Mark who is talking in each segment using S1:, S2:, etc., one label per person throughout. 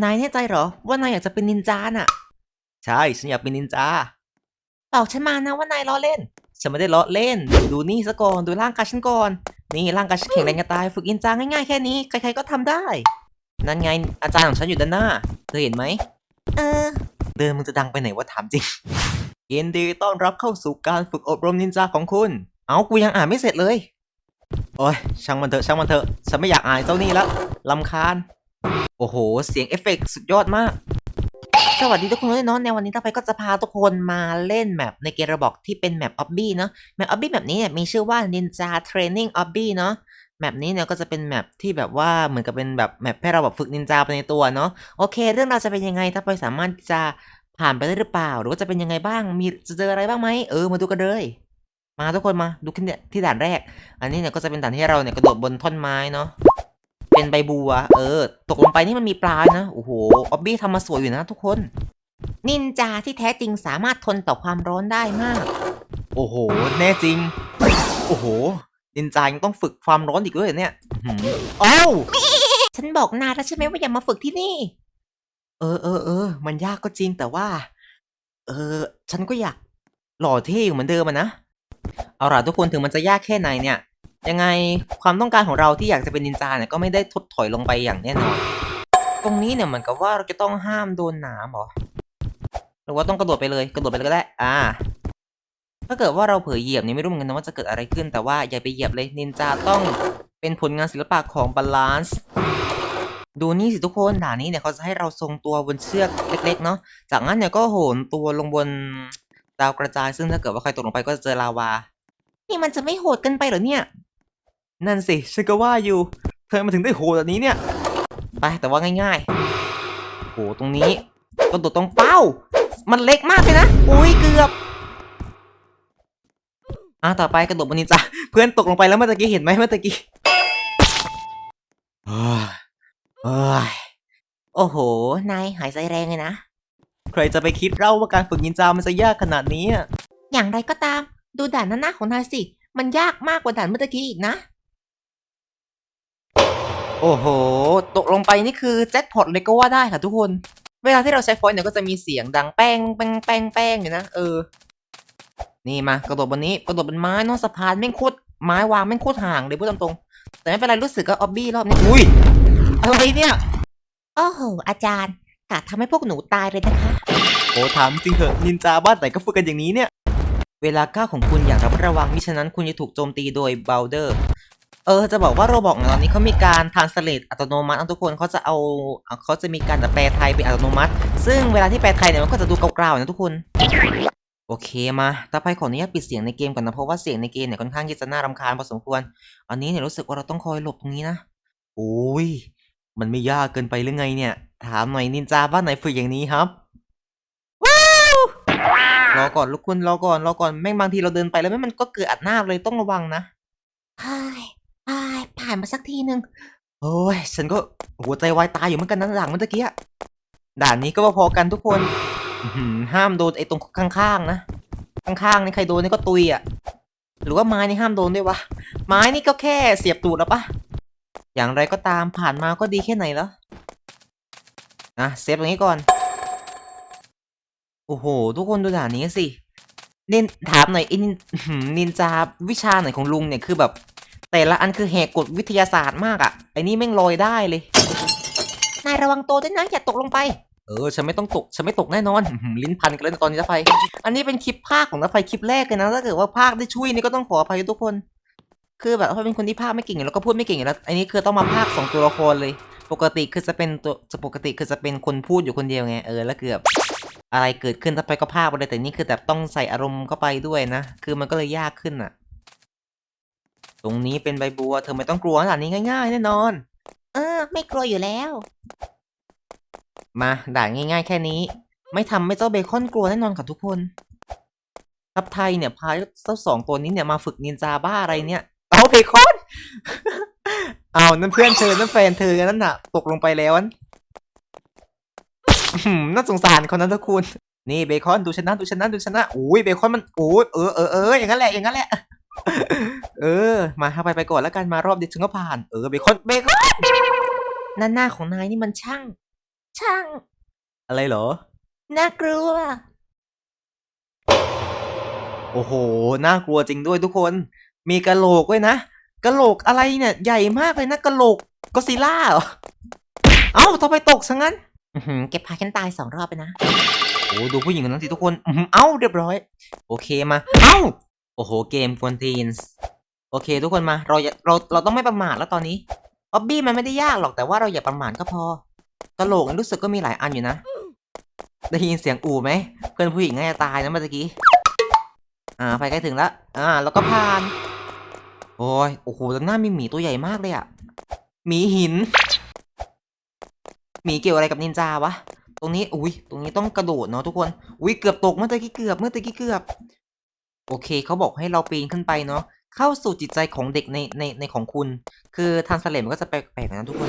S1: นายแน่ใจเหรอ ว่านายอยากจะเป็นนินจาน่ะ ใช่ ฉันอยากเป็นนินจาบอกฉันมานะว่านายล้อเล่น ฉันไม่ได้ล้อเล่น ดูนี่ซะก่อน ดูร่างกายฉันก่อน นี่ร่างกายฉันแข็งแรงจะตาย ฝึกนินจาง่ายๆแค่นี้ ใครๆก็ทำได้ นั่นไงอาจารย์ของฉันอยู่ด้านหน้า เธอเห็นไหม เออ เดินมึงจะดังไปไหนว่าถามจริงยินดีต้อนรับเข้าสู่การฝึกอบรมนินจาของคุณ เอากูยังอ่านไม่เสร็จเลย โอ้ยช่างมันเถอะช่างมันเถอะ ฉันไม่อยากอ่านเจ้านี่แล้วลำคาญ โอ้โห เสียงเอฟเฟกต์สุดยอดมาก สวัสดีทุกคนด้วยเนาะในวันนี้ต่อไปก็จะพาทุกคนมาเล่นแมปในเกมระบอกที่เป็นแมปออบบี้เนาะแมปออบบี้แบบนี้เนี่ยมีชื่อว่า Ninja Training Obby เนาะแมปนี้เนี่ยก็จะเป็นแมปที่แบบว่าเหมือนกับเป็นแบบแมปให้เราแบบฝึกนินจาไปในตัวเนาะโอเค เรื่องราวจะเป็นยังไงถ้าไปสามารถจะผ่านไปได้หรือเปล่า หรือว่าจะเป็นยังไงบ้างมีจะเจออะไรบ้างไหมเออมาดูกันเลยมาทุกคนมาดูที่เนี่ยที่ด่านแรก อันนี้เนี่ยก็จะเป็นด่านที่เราเนี่ยกระโดดบนท่อนไม้เนาะ เป็นใบบัว เออ ตกลงไปนี่มันมีปลานะ โอ้โห ออบบี้ทำมาสวยอยู่นะทุกคน นินจาที่แท้จริงสามารถทนต่อความร้อนได้มาก โอ้โห แน่จริง โอ้โห นินจายังต้องฝึกความร้อนอีกด้วยเนี่ยอื้อหือเอ้าฉันบอกนาแล้วใช่ไหมว่าอย่ามาฝึกที่นี่ เออเออเออ มันยากก็จริงแต่ว่า เออ ฉันก็อยากหล่อเท่อยู่เหมือนเดิมอะนะ เอาล่ะทุกคนถึงมันจะยากแค่ไหนเนี่ย ยังไงความต้องการของเราที่อยากจะเป็นนินจาเนี่ยก็ไม่ได้ทดถอยลงไปอย่างแน่นอน ตรงนี้เนี่ยเหมือนกับว่าเราจะต้องห้ามโดนหนามหรอหรือว่าต้องกระโดดไปเลยกระโดดไปเลยก็ได้ อ่า ถ้าเกิดว่าเราเผลอเหยียบเนี่ยไม่รู้เหมือนกันนะว่าจะเกิดอะไรขึ้น แต่ว่าอย่าไปเหยียบเลยนินจาต้องเป็นผลงานศิลปะของบาลานซ์ดูนี่สิทุกคนด่านนี้เนี่ยเขาจะให้เราทรงตัวบนเชือกเล็กๆเนาะ จากนั้นเนี่ยก็โหนตัวลงบนดาวกระจายซึ่งถ้าเกิดว่าใครตกลงไปก็จะเจอลาวา นี่มันจะไม่โหดกันไปเหรอเนี่ย นั่นสิ ฉันก็ว่าอยู่ เธอมาถึงได้โหดแบบนี้เนี่ย ไปแต่ว่าง่ายๆ โหตรงนี้กระโดดตรงเป้า มันเล็กมากเลยนะ อุ้ยเกือบ อะต่อไปกระโดดบนนินจาเพื่อนตกลงไปแล้วเมื่อตะกี้เห็นไหมเมื่อตะกี้เฮ้ยโอ้โห นายหายใจแรงเลยนะ ใครจะไปคิดเล่าว่าการฝึกนินจามันจะยากขนาดนี้ อย่างไรก็ตาม ดูด่านหน้าของนายสิ มันยากมากกว่าด่านเมื่อตะกี้อีกนะ โอ้โห ตกลงไปนี่คือแจ็คพอตเลยก็ว่าได้ค่ะทุกคน เวลาที่เราใช้ฟอยล์เนี่ยก็จะมีเสียงดังแป้งแป้งแป้งแป้งอยู่นะ เออ นี่มากระโดดบนนี้กระโดดบนไม้เนอะสะพานแม่งโคตรไม้วางแม่งโคตรห่างเลยพูดตรงๆ แต่ไม่เป็นไรรู้สึกก็ออบบี้รอบนี้ อุ้ยอะไรเนี่ยโอ้โหอาจารย์กะทำให้พวกหนูตายเลยนะคะ โอ้ถามจริงเหอะนินจาบ้านไหนก็ฝึกกันอย่างนี้เนี่ย เวลาก้าวของคุณอย่างระมัดระวังมิฉะนั้นคุณจะถูกโจมตีโดยเบลเดอร์ เออจะบอกว่าโรบอกตอนนี้เขามีการทานสเลตอัตโนมัติทุกคนเขาจะเอาเขาจะมีการแปลไทยเป็นอัตโนมัติ ซึ่งเวลาที่แปลไทยเนี่ยมันก็จะดูเกลาๆนะทุกคน โอเคมาต่อไปขออนุญาตปิดเสียงในเกมก่อนนะเพราะว่าเสียงในเกมเนี่ยค่อนข้างที่จะน่ารำคาญพอสมควร อันนี้เนี่ยรู้สึกว่าเราต้องคอยหลบตรงนี้นะโอ้ยมันไม่ยากเกินไปหรือไงเนี่ย ถามหน่อยนินจาบ้านไหนฝึกอย่างนี้ครับว้าวรอก่อนลูกคุณรอก่อนรอก่อนแม่งบางทีเราเดินไปแล้วแม่งมันก็เกิดอัดหน้าเลยต้องระวังนะานมาสักทีหนึ่งโอ้ยฉันก็หัวใจวายตายอยู่เหมือนกันนะหลังเมื่อกี้ด่านนี้ก็พอกันทุกคนห้ามโดนไอ้ตรงข้างๆนะข้างๆนี่ใครโดนนี่ก็ตุยอะหรือว่าไม้นี่ห้ามโดนด้วยวะไม้นี่ก็แค่เสียบตูดแล้วปะอย่างไรก็ตามผ่านมาก็ดีแค่ไหนแล้วนะเซฟตรงนี้ก่อน โอ้โห ทุกคนดูด่านนี้สิเน้นถามหน่อยไอ้นินอื้อหือนินจาวิชาไหนของลุงเนี่ยคือแบบ แต่ละอันคือแหกกฎวิทยาศาสตร์มากอะ่ะไอ้นี่แม่งลอยได้เลย นายระวังตัวด้วยนะอย่าตกลงไป เออฉันไม่ต้องตกฉันไม่ตกแน่นอนอื้อหือลิ้นพันกันแล้วนะตอนนี้นะไฟ อันนี้เป็นคลิปภาคของนะไฟคลิปแรกเลยนะถ้าเกิดว่าภาคได้ช่วยนี่ก็ต้องขออภัยทุกคน คือแบบถ้าเป็นคนที่ภาคไม่เก่งอยู่แล้วก็พูดไม่เก่งอยู่แล้วอันนี้คือต้องมาภาคสองตัวละครเลย ปกติคือจะเป็นตัวจะปกติคือจะเป็นคนพูดอยู่คนเดียวไงเออแล้วเกือบ อะไรเกิดขึ้นถ้าไปก็ภาคไปเลยแต่นี่คือแบบต้องใส่อารมณ์เข้าไปด้วยนะ คือมันก็เลยยากขึ้นอะ ตรงนี้เป็นใบบัว เธอไม่ต้องกลัวด่านนี้ง่าย ๆ แน่นอน เออ ไม่กลัวอยู่แล้ว มาด่านง่าย ๆ แค่นี้ ไม่ทำให้เจ้าเบคอนกลัวแน่นอนค่ะทุกคนทัพไทยเนี่ยพาเจ้าสองตัวนี้เนี่ยมาฝึกนินจาบ้าอะไรเนี่ย เอาเบคอน เอานั่นเพื่อนเธอนั่นแฟนเธอนั่นน่ะ ตกลงไปแล้วอันอื้อหือน่าสงสารคนนั้นทุกคุณ นี่เบคอนดูชนะดูชนะดูชนะโอ้ยเบคอนมันโอ้ยเออเออเอออย่างนั้นแหละอย่างนั้นแหละ เออ มาถ้าไปไปก่อนแล้วกันมารอบเดียวฉันก็ผ่าน เออเบคอนเบคอนนั่นหน้าของนายนี่มันช่าง ช่าง อะไรเหรอ น่ากลัว โอ้โห น่ากลัวจริงด้วยทุกคน มีกะโหลกด้วยนะ กะโหลกอะไรเนี่ย ใหญ่มากเลยนะกะโหลกก็ซิล่าเหรอ เอ้าทำไมตกซะงั้นอื้อหือเก็บพาฉันตายสองรอบไปนะ โอ้ดูผู้หญิงคนนั้นสิทุกคนอื้อหือเอ้าเรียบร้อย โอเคมา เอ้า โอ้โห เกมควนทีนส์โอเค ทุกคนมา เราอย่าเรา เราต้องไม่ประมาทแล้วตอนนี้ออบบี้มันไม่ได้ยากหรอกแต่ว่าเราอย่าประมาทก็พอกะโหลกรู้สึกก็มีหลายอันอยู่นะ ได้ยินเสียงอู่ไหม เพื่อนผู้หญิงน่าจะตายนะเมื่อกี้ อ่าไปใกล้ถึงแล้ว อ่า แล้วก็ผ่าน โอ้ย โอ้โหตรงหน้ามีหมีตัวใหญ่มากเลยอะหมีหิน หมีเกี่ยวอะไรกับนินจาวะ ตรงนี้ อุ้ย ตรงนี้ต้องกระโดดเนาะทุกคน อุ้ย เกือบตกเมื่อกี้เกือบ เมื่อกี้เกือบ โอเคเขาบอกให้เราปีนขึ้นไปเนาะเข้าสู่จิตใจของเด็กในในในของคุณ คือทางสเลมก็จะแปลกๆนะทุกคน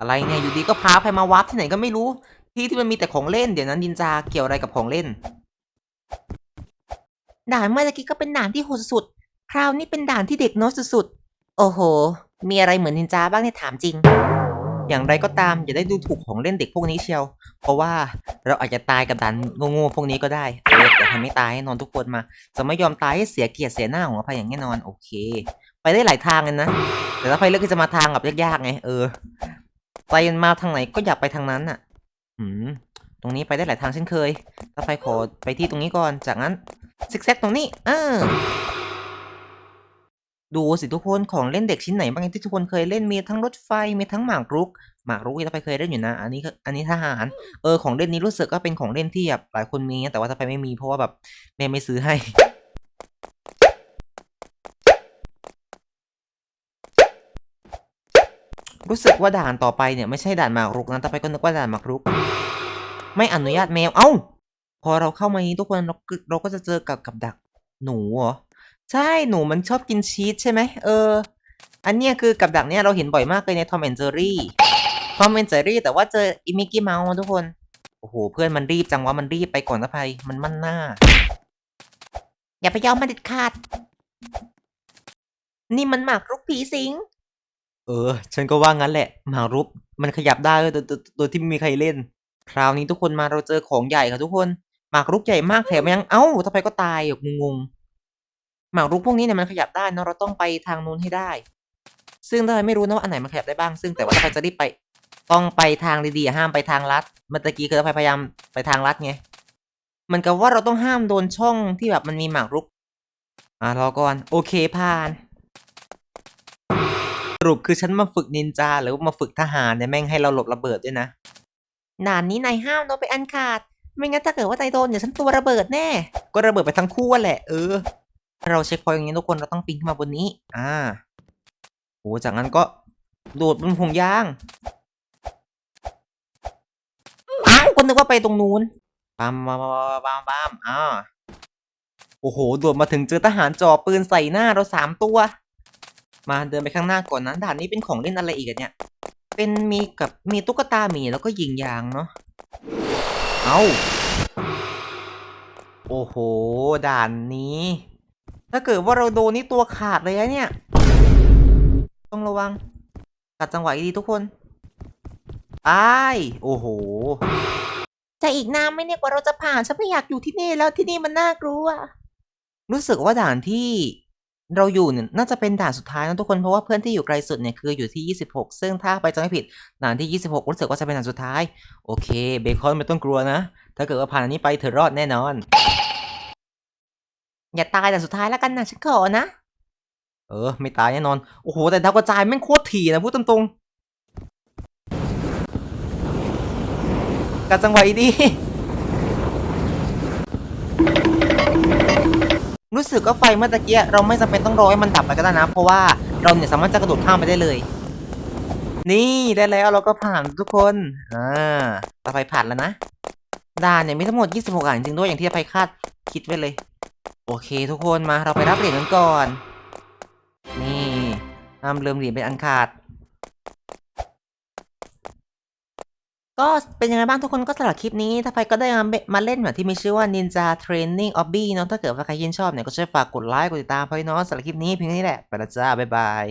S1: อะไรเนี่ยอยู่ดีก็พาใครมาวัดที่ไหนก็ไม่รู้ ที่ที่มันมีแต่ของเล่นเดี๋ยวนั้นนินจาเกี่ยวอะไรกับของเล่นด่านเมื่อตะกี้ก็เป็นด่านที่โหดสุด คราวนี้เป็นด่านที่เด็กน้อยสุดๆโอ้โห มีอะไรเหมือนนินจาบ้างเนี่ยถามจริง อย่างไรก็ตามอย่าได้ดูถูกของเล่นเด็กพวกนี้เชียว เพราะว่า เราอาจจะตายกับด่านโง่ๆพวกนี้ก็ได้เออแต่ทำไม่ตายให้นอนทุกคนมา จะไม่ยอมตายให้เสียเกียรติเสียหน้าของอภัยอย่างแน่นอนโอเค ไปได้หลายทางเลยนะแต่ถ้าใครเลือกที่จะมาทางแบบยากๆไงเออไปมาทางไหนก็อยากไปทางนั้นน่ะหืมตรงนี้ไปได้หลายทางเช่นเคย ถ้าไปขอไปที่ตรงนี้ก่อนจากนั้นซิกแซกตรงนี้เออ ดูสิทุกคนของเล่นเด็กชิ้นไหนบ้างที่ทุกคนเคยเล่นมีทั้งรถไฟมีทั้งหมากรุก หมากรุกที่ถ้าไปเคยเล่นอยู่นะ อันนี้ก็อันนี้ทหารเออของเล่นนี้รู้สึกก็เป็นของเล่นที่แบบหลายคนมีนะแต่ว่าถ้าไปไม่มีเพราะว่าแบบแม่ไม่ซื้อให้รู้สึกว่าด่านต่อไปเนี่ยไม่ใช่ด่านหมากรุกนะต่อไปก็นึกว่าด่านหมากรุก ไม่อนุญาตแมว เอ้า พอเราเข้ามานี้ทุกคนเราก็เราก็จะเจอกับกับดักหนูเหรอ ใช่ หนูมันชอบกินชีสใช่ไหม เออ อันเนี้ยคือกับดักเนี้ยเราเห็นบ่อยมากเลยในทอมแอนเจอรี่ ทอมแอนเจอรี่แต่ว่าเจออิมิกกี้เมาส์ทุกคน โอ้โห เพื่อนมันรีบจังว่ามันรีบไปก่อนนะภัย มันมั่นหน้า อย่าไปยอมมันเด็ดขาด นี่มันหมากรุกผีสิง เออ ฉันก็ว่างั้นแหละ หมากรุกมันขยับได้โดยโดยโดยที่ไม่มีใครเล่น คราวนี้ทุกคนมาเราเจอของใหญ่ค่ะทุกคน หมากรุกใหญ่มากแถมยัง เอ้าทำไมก็ตายแบบงงๆ หมากรุกพวกนี้เนี่ยมันขยับได้เนอะเราต้องไปทางนู้นให้ได้ ซึ่งถ้าไม่รู้นะว่าอันไหนมันขยับได้บ้าง ซึ่งแต่ว่าถ้าใครจะรีบไปต้องไปทางดีๆห้ามไปทางลัดเมื่อตะกี้คือพยายามไปทางลัดไงหมือนกับว่าเราต้องห้ามโดนช่องที่แบบมันมีหมากรุก อ่ารอก่อน โอเคผ่าน สรุปคือฉันมาฝึกนินจา หรือว่ามาฝึกทหารเนี่ยแม่งให้เราหลบระเบิดด้วยนะด่านนี้นายห้ามโดนไปอันขาด ไม่งั้นถ้าเกิดว่านายโดนเดี๋ยวฉันตัวระเบิดแน่ ก็ระเบิดไปทั้งคู่แหละ เออ เราเช็คพอยต์อย่างนี้ทุกคนเราต้องปีนขึ้นมาบนนี้ อ่าโหจากนั้นก็โดดบนพงยางอ้าวก็นึกว่าไปตรงนู้นปั๊มปั๊มปั๊มปั๊มปั๊มอ่าโอ้โหโดดมาถึงเจอทหารจ่อปืนใส่หน้าเราสามตัว มาเดินไปข้างหน้าก่อนนะด่านนี้เป็นของเล่นอะไรอีกอะเนี่ย เป็นมีกับมีตุ๊กตาหมีแล้วก็ยิงยางเนาะเอาโอ้โห ด่านนี้ ถ้าเกิดว่าเราโดนนี่ตัวขาดเลยนะเนี่ย ต้องระวัง กัดจังหวะดีๆทุกคนไปโอ้โห จะอีกนานไหมเนี่ยกว่าเราจะผ่านฉันไม่อยากอยู่ที่นี่แล้วที่นี่มันน่ากลัว รู้สึกว่าด่านที่เราอยู่เนี่ยน่าจะเป็นด่านสุดท้ายนะทุกคนเพราะว่าเพื่อนที่อยู่ไกลสุดเนี่ยคืออยู่ที่ 26 ซึ่งถ้าไปจำไม่ผิดด่านที่ 26 รู้สึกว่าจะเป็นด่านสุดท้าย โอเค เบคอนไม่ต้องกลัวนะ ถ้าเกิดว่าผ่านอันนี้ไปเธอรอดแน่นอน อย่าตายด่านสุดท้ายแล้วกันนะฉันขอนะ เออ ไม่ตายแน่นอน โอ้โห แต่ดาวกระจายแม่งโคตรถี่นะพูดตรงๆกัดจังหวะดี รู้สึกว่าไฟเมื่อตะกี้เราไม่จำเป็นต้องรอให้มันดับไปก็ได้นะ เพราะว่าเราเนี่ยสามารถจะกระโดดข้ามไปได้เลย นี่ได้แล้วเราก็ผ่านทุกคน อ่าต่อไปผ่านแล้วนะด่านเนี่ยมีทั้งหมด 26อ่านจริงๆด้วยอย่างที่อภัยคาดคิดไว้เลย โอเคทุกคนมาเราไปรับเหรียญกันก่อน นี่ห้ามลืมเหรียญเป็นอันขาด ก็เป็นยังไงบ้างทุกคนก็สำหรับคลิปนี้ ถ้าใครก็ได้มามาเล่นแบบที่มีชื่อว่า Ninja Training Obby เนาะถ้าเกิดว่าใครยินชอบเนี่ยก็ช่วยฝากกดไลค์กดติดตามพอยเนาะสำหรับคลิปนี้เพียงเท่านี้แหละไปละจ้าบ๊ายบาย